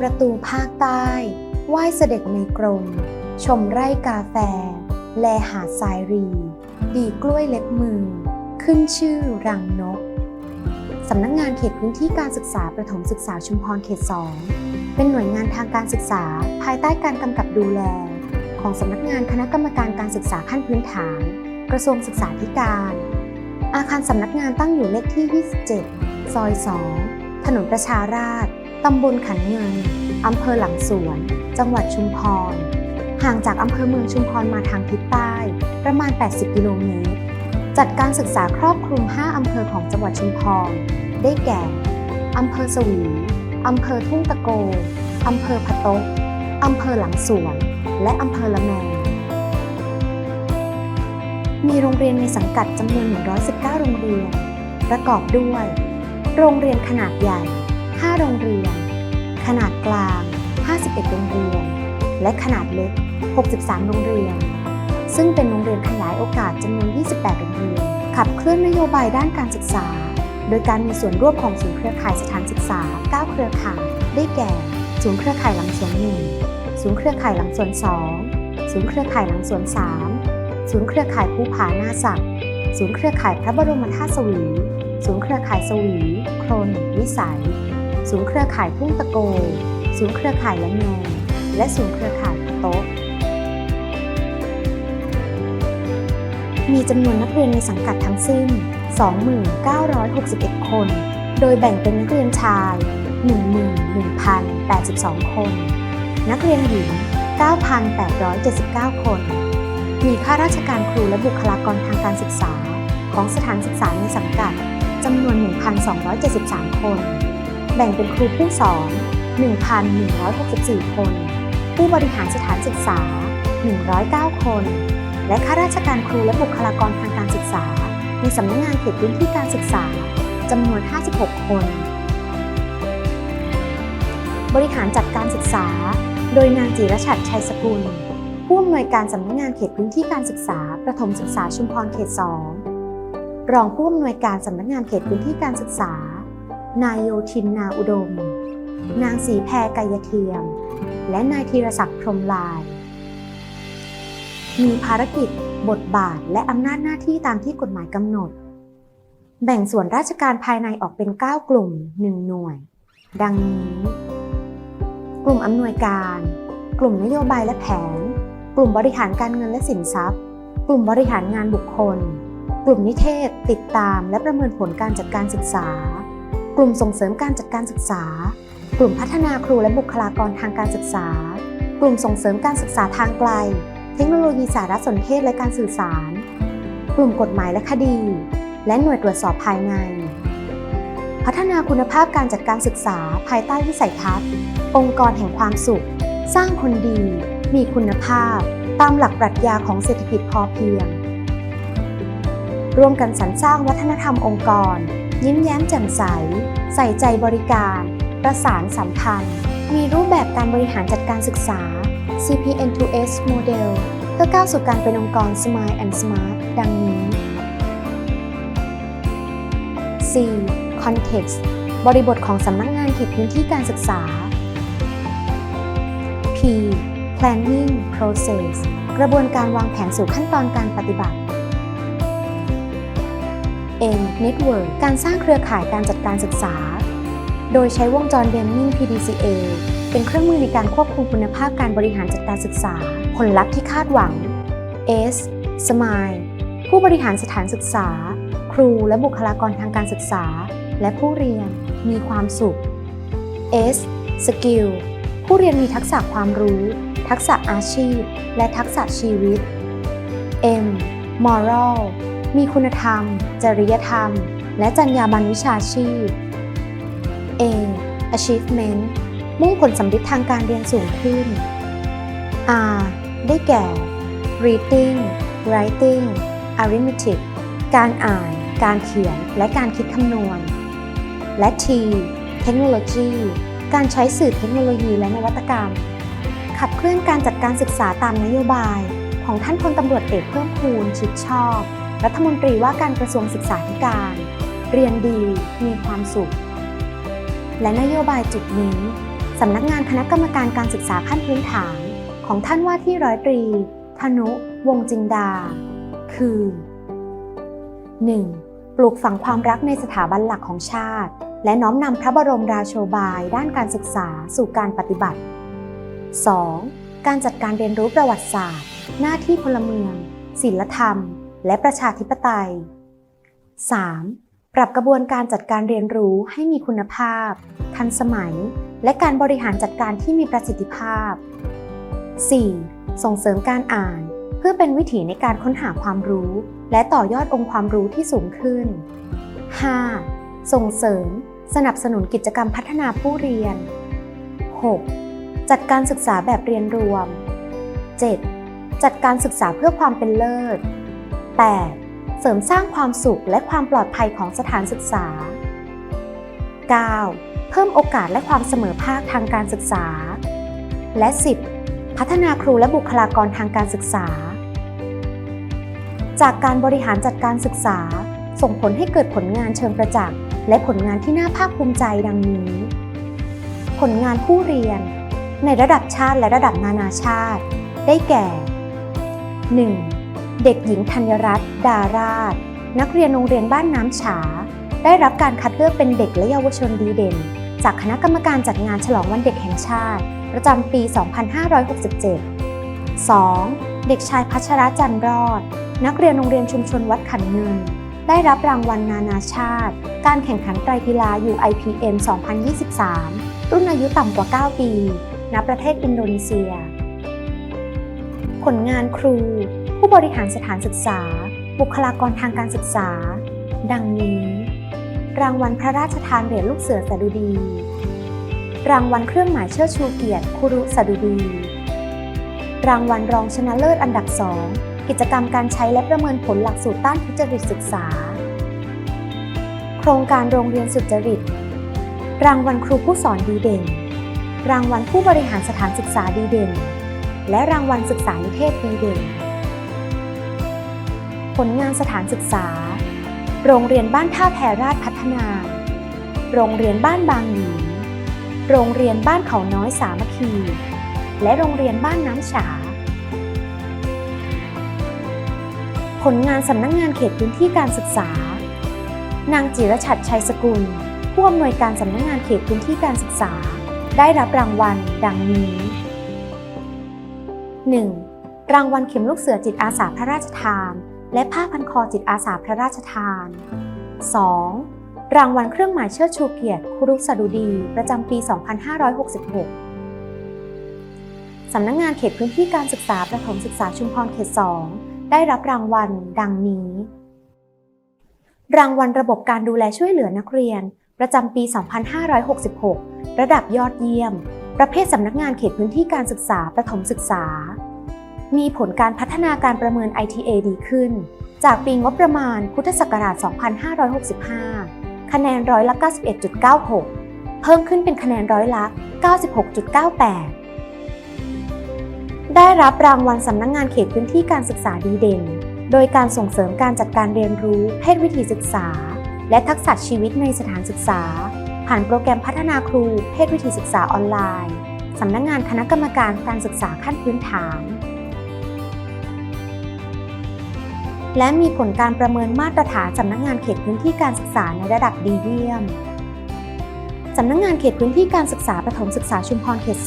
ประตูภาคใต้ไหว้เสด็จในกรม ชมไร่กาแฟ แลหาดทรายรี ดีกล้วยเล็บมือ ขึ้นชื่อรังนก สำนักงานเขตพื้นที่การศึกษาประถมศึกษาชุมพรเขต 2 เป็นหน่วยงานทางการศึกษา ภายใต้การกำกับดูแล ของสำนักงานคณะกรรมการการศึกษาขั้นพื้นฐาน กระทรวงศึกษาธิการ อาคารสำนักงานตั้งอยู่เลขที่ 27 ซอย 2 ถนนประชาราษฎร์ ตำบลขันเงิน อำเภอหลังสวน จังหวัดชุมพร ห่างจากอำเภอเมืองชุมพรมาทางทิศใต้ ประมาณ 80 กิโลเมตร จัดการศึกษาครอบคลุม 5 อำเภอของจังหวัดชุมพร ได้แก่ อำเภอสวี อำเภอทุ่งตะโก อำเภอพะโตกอำเภอหลังสวน และอำเภอละแมมีโรงเรียนในสังกัดจำนวน 119 โรงเรียน ประกอบด้วย โรงเรียนขนาดใหญ่ 5 โรงเรียน ขนาดกลาง 51 โรงเรียน และขนาดเล็ก 63 โรงเรียน ซึ่งเป็นโรงเรียนขยายโอกาสจำนวน 28 โรงเรียน ขับเคลื่อนนโยบายด้านการศึกษา โดยการมีส่วนร่วมของศูนย์เครือข่ายสถานศึกษา 9 เครือข่าย ได้แก่ ศูนย์เครือข่ายหลังสวน1ศูนย์เครือข่ายหลังสวน2ศูนย์เครือข่ายหลังสวน3ศูนย์เครือข่ายภูผาหน้าศักดิ์ศูนย์เครือข่ายพระบรมธาตุสวี ศูนย์เครือข่ายสวี โครนวิสัย ศูนย์เครือข่ายทุ่งตะโก ศูนย์เครือข่ายละแมและศูนย์เครือข่ายโต๊ะ มีจำนวนนักเรียนในสังกัดทั้งสิ้น 2961 คน โดยแบ่งเป็นนักเรียนชาย 11,082 คน นักเรียนหญิง 9,879 คน มีข้าราชการครูและบุคลากรทางการศึกษา ของสถานศึกษาในสังกัดจำนวน 1,273 คน แบ่งเป็นครูผู้สอน 1,164 คน ผู้บริหารสถานศึกษา 109 คน และข้าราชการครูและบุคลากรทางการศึกษา ในสำนักงานเขตพื้นที่การศึกษาจำนวน 56 คน บริหารจัดการศึกษา โดยนางจิรชัดชัยสกุล ผู้อำนวยการสำนักงานเขตพื้นที่การศึกษา ประถมศึกษาชุมพรเขต 2 รองผู้อำนวยการสำนักงานเขตพื้นที่การศึกษา นายโยทินนาอุดม นางสีแพรกายเทียม และนายธีรศักดิ์พรมลาย มีภารกิจ บทบาท และอำนาจหน้าที่ตามที่กฎหมายกำหนด แบ่งส่วนราชการภายในออกเป็น 9 กลุ่ม 1 หน่วย ดังนี้ กลุ่มอำนวยการ กลุ่มนโยบายและแผน กลุ่มบริหารการเงินและสินทรัพย์ กลุ่มบริหารงานบุคคล กลุ่มนิเทศ ติดตาม และประเมินผลการจัดการศึกษา กลุ่มส่งเสริมการจัดการศึกษา กลุ่มพัฒนาครูและบุคลากรทางการศึกษา กลุ่มส่งเสริมการศึกษาทางไกล เทคโนโลยีสารสนเทศและการสื่อสาร กลุ่มกฎหมายและคดี และหน่วยตรวจสอบภายใน พัฒนาคุณภาพการจัดการศึกษาภายใต้วิสัยทัศน์ องค์กรแห่งความสุข สร้างคนดี มีคุณภาพ ตามหลักปรัชญาของเศรษฐกิจพอเพียง ร่วมกันสรรสร้างวัฒนธรรมองค์กร ยิ้มแย้มแจ่มใส ใส่ใจบริการ ประสานสัมพันธ์ มีรูปแบบการบริหารจัดการศึกษา CPN2S Model เพื่อก้าวสู่การเป็นองค์กร Smile and Smart ดังนี้ C. Context บริบทของสำนักงานเขตพื้นที่การศึกษา P. Planning Process กระบวนการวางแผนสู่ขั้นตอนการปฏิบัติ N. Network การสร้างเครือข่ายการจัดการศึกษา โดยใช้วงจร Deming PDCA เป็นเครื่องมือในการควบคุมคุณภาพการบริหารจัดการศึกษา ผลลัพธ์ที่คาดหวัง S. Smile ผู้บริหารสถานศึกษา ครูและบุคลากรทางการศึกษา และผู้เรียนมีความสุข S. Skill ผู้เรียนมีทักษะความรู้ ทักษะอาชีพ และทักษะชีวิต M. Moral มีคุณธรรม จริยธรรม และจรรยาบรรณวิชาชีพ A. Achievement มุ่งผลสำเร็จทางการเรียนสูงขึ้น R ได้แก่ reading writing arithmetic การอ่าน การเขียน และการคิดคำนวณ และ T เทคโนโลยีการใช้สื่อเทคโนโลยีและนวัตกรรม ขับเคลื่อนการจัดการศึกษาตามนโยบาย ของท่านพลตำรวจเอกเพิ่มพูนชิดชอบ รัฐมนตรีว่าการกระทรวงศึกษาธิการ เรียนดีมีความสุข และนโยบายจุดนี้สำนักงานคณะกรรมการการศึกษาขั้นพื้นฐาน ของท่านว่าที่ร้อยตรี ธนุ วงจินดา คือ 1. ปลูกฝังความรักในสถาบันหลักของชาติ และน้อมนำพระบรมราโชบายด้านการศึกษาสู่การปฏิบัติ 2. การจัดการเรียนรู้ประวัติศาสตร์ หน้าที่พลเมือง ศีลธรรม และประชาธิปไตย 3. ปรับกระบวนการจัดการเรียนรู้ให้มีคุณภาพ ทันสมัย และการบริหารจัดการที่มีประสิทธิภาพ 4. ส่งเสริมการอ่าน เพื่อเป็นวิถีในการค้นหาความรู้ และต่อยอดองค์ความรู้ที่สูงขึ้น 5. ส่งเสริม สนับสนุนกิจกรรมพัฒนาผู้เรียน 6. จัดการศึกษาแบบเรียนรวม 7. จัดการศึกษาเพื่อความเป็นเลิศ 8. เสริมสร้างความสุขและความปลอดภัยของสถานศึกษา 9. เพิ่มโอกาสและความเสมอภาคทางการศึกษา และ 10. พัฒนาครูและบุคลากรทางการศึกษา จากการบริหารจัดการศึกษา ส่งผลให้เกิดผลงานเชิงประจักษ์ และผลงานที่น่าภาคภูมิใจดังนี้ ผลงานผู้เรียน ในระดับชาติและระดับนานาชาติ ได้แก่ 1. เด็กหญิงธัญรัตน์ดาราช นักเรียนโรงเรียนบ้านน้ำฉา ได้รับการคัดเลือกเป็นเด็กและเยาวชนดีเด่น จากคณะกรรมการจัดงานฉลองวันเด็กแห่งชาติ ประจำปี 2567 2. เด็กชายพัชรจันทร์รอด นักเรียนโรงเรียนชุมชนวัดขันเงิน ได้รับรางวัลนานาชาติ การแข่งขันไตรกีฬา UIPM 2023 รุ่นอายุต่ำกว่า 9 ปี ณ ประเทศอินโดนีเซีย ผลงานครู ผู้บริหารสถานศึกษา บุคลากรทางการศึกษา ดังนี้ รางวัลพระราชทานเหรียญลูกเสือสดุดี รางวัลเครื่องหมายเชิดชูเกียรติคุรุสดุดี รางวัลรองชนะเลิศอันดับสองกิจกรรมการใช้และประเมินผลหลักสูตรต้านทุจริตศึกษา โครงการโรงเรียนสุจริต รางวัลครูผู้สอนดีเด่น รางวัลผู้บริหารสถานศึกษาดีเด่น และรางวัลศึกษานิเทศดีเด่น ผลงานสถานศึกษา โรงเรียนบ้านท่าแพราชพัฒนา โรงเรียนบ้านบางหยีโรงเรียนบ้านเขาน้อยสามัคคี และโรงเรียนบ้านน้ำฉา ผลงานสำนักงานเขตพื้นที่การศึกษา นางจิรชัดชัยสกุล ผู้อำนวยการสำนักงานเขตพื้นที่การศึกษา ได้รับรางวัล ดังนี้ 1. รางวัลเข็มลูกเสือจิตอาสาพระราชทาน และผ้าพันคอจิตอาสาพระราชทาน 2. รางวัลเครื่องหมายเชิดชูเกียรติครุสดุดี ประจำปี 2566 สำนักงงานเขตพื้นที่การศึกษาประถมศึกษาชุมพรเขต 2 ได้รับรางวัลดังนี้ รางวัลระบบการดูแลช่วยเหลือนักเรียน ประจำปี 2566 ระดับยอดเยี่ยม ประเภทสำนักงานเขตพื้นที่การศึกษาประถมศึกษา มีผลการพัฒนาการประเมิน ITA ดีขึ้น จากปีงบประมาณพุทธศักราช 2565 คะแนนร้อยละ 91.96 เพิ่มขึ้นเป็นคะแนนร้อยละ 96.98 ได้รับรางวัลสำนักงงานเขตพื้นที่การศึกษาดีเด่น โดยการส่งเสริมการจัดการเรียนรู้เพศวิถีศึกษา และทักษะชีวิตในสถานศึกษา ผ่านโปรแกรมพัฒนาครูเพศวิถีศึกษาออนไลน์สำนักงงานคณะกรรมการการศึกษาขั้นพื้นฐาน และมีผลการประเมินมาตรฐานสำนักงานเขตพื้นที่การศึกษาในระดับดีเยี่ยมสำนักงานเขตพื้นที่การศึกษาประถมศึกษาชุมพรเขต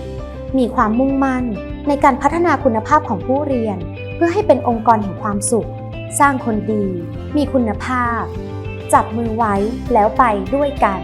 2 มีความมุ่งมั่นในการพัฒนาคุณภาพของผู้เรียน เพื่อให้เป็นองค์กรแห่งความสุข สร้างคนดี มีคุณภาพ จับมือไว้แล้วไปด้วยกัน